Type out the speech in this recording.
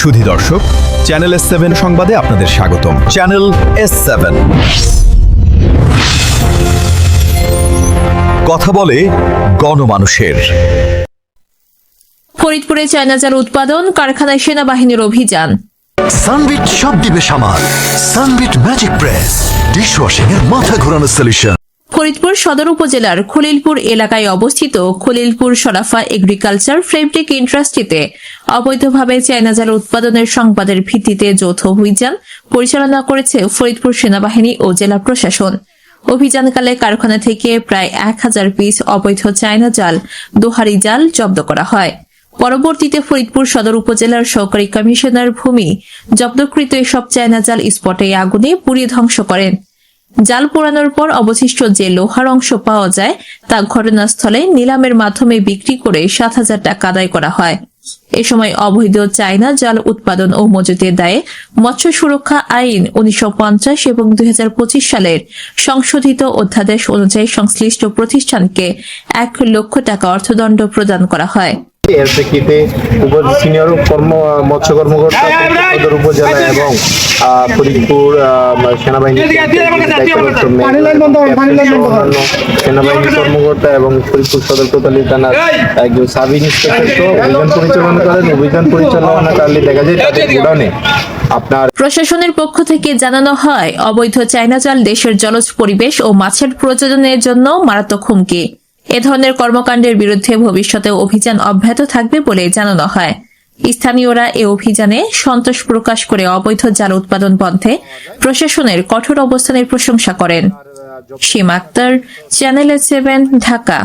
সুধী দর্শক channel S seven সংবাদে আপনাদের স্বাগতম। চ্যানেল এস সেভেন কথা বলে গণমানুষের। ফরিদপুরে চায়নাজার উৎপাদন কারখানায় সেনাবাহিনীর অভিযান। সানবিট সব দিবে সামাল। Sunbit magic press. ডিশওয়াশিং এর মাথা ঘোরানো সলিউশন ফরিদপুর সদর উপজেলার খলিলপুর এলাকায় অবস্থিত খলিলপুর সরাফা এগ্রিকালচার ফেব্রিক ইন্ডাস্ট্রিতে অবৈধভাবে চায়নাজার উৎপাদনের সংবাদের ভিত্তিতে যৌথ অভিযান পরিচালনা করেছে ফরিদপুর সেনাবাহিনী ও জেলা প্রশাসন। অভিযানকালে কারখানা থেকে প্রায় এক হাজার পিস অবৈধ চায়না জাল দোহারি জাল জব্দ করা হয়। পরবর্তীতে ফরিদপুর সদর উপজেলার সহকারী কমিশনার ভূমি জব্দকৃত এসব চায়না জাল স্পটে আগুনে পুড়িয়ে ধ্বংস করেন। জাল পোড়ানোর পর অবশিষ্ট যে লোহার অংশ পাওয়া যায়, তা ঘটনাস্থলে নিলামের মাধ্যমে বিক্রি করে সাত হাজার টাকা আদায় করা হয়। এ সময় অবৈধ চায়না জাল উৎপাদন ও মজুতের দায়ে মৎস্য সুরক্ষা আইন উনিশশো পঞ্চাশ এবং দুই হাজার পঁচিশ সালের সংশোধিত অধ্যাদেশ অনুযায়ী সংশ্লিষ্ট প্রতিষ্ঠানকে এক লক্ষ টাকা অর্থদণ্ড প্রদান করা হয়। এর প্রেক্ষিতে সিনিয়র কর্ম মৎস্য কর্মকর্তা সদর উপজেলা এবং ফরিদপুর সেনাবাহিনী সেনাবাহিনী কর্মকর্তা এবং ফরিদপুর সদর কোতালী থানার একজন সাব ইন্সপেক্টর অভিযান পরিচালনা করেন অভিযান পরিচালনাকালে দেখা যায় তাদের গোডাউনে আপনার প্রশাসনের পক্ষ থেকে জানানো হয় অবৈধ চায়না জাল দেশের জলজ পরিবেশ ও মাছের প্রজননের জন্য মারাত্মক হুমকি এ ধরনের কর্মকাণ্ডের বিরুদ্ধে ভবিষ্যতে অভিযান অব্যাহত থাকবে বলে জানানো হয়। স্থানীয়রা এ অভিযানে সন্তোষ প্রকাশ করে অবৈধ জাল উৎপাদন বন্ধে প্রশাসনের কঠোর অবস্থানের প্রশংসা করেন। Seema Akter channel seven Dhaka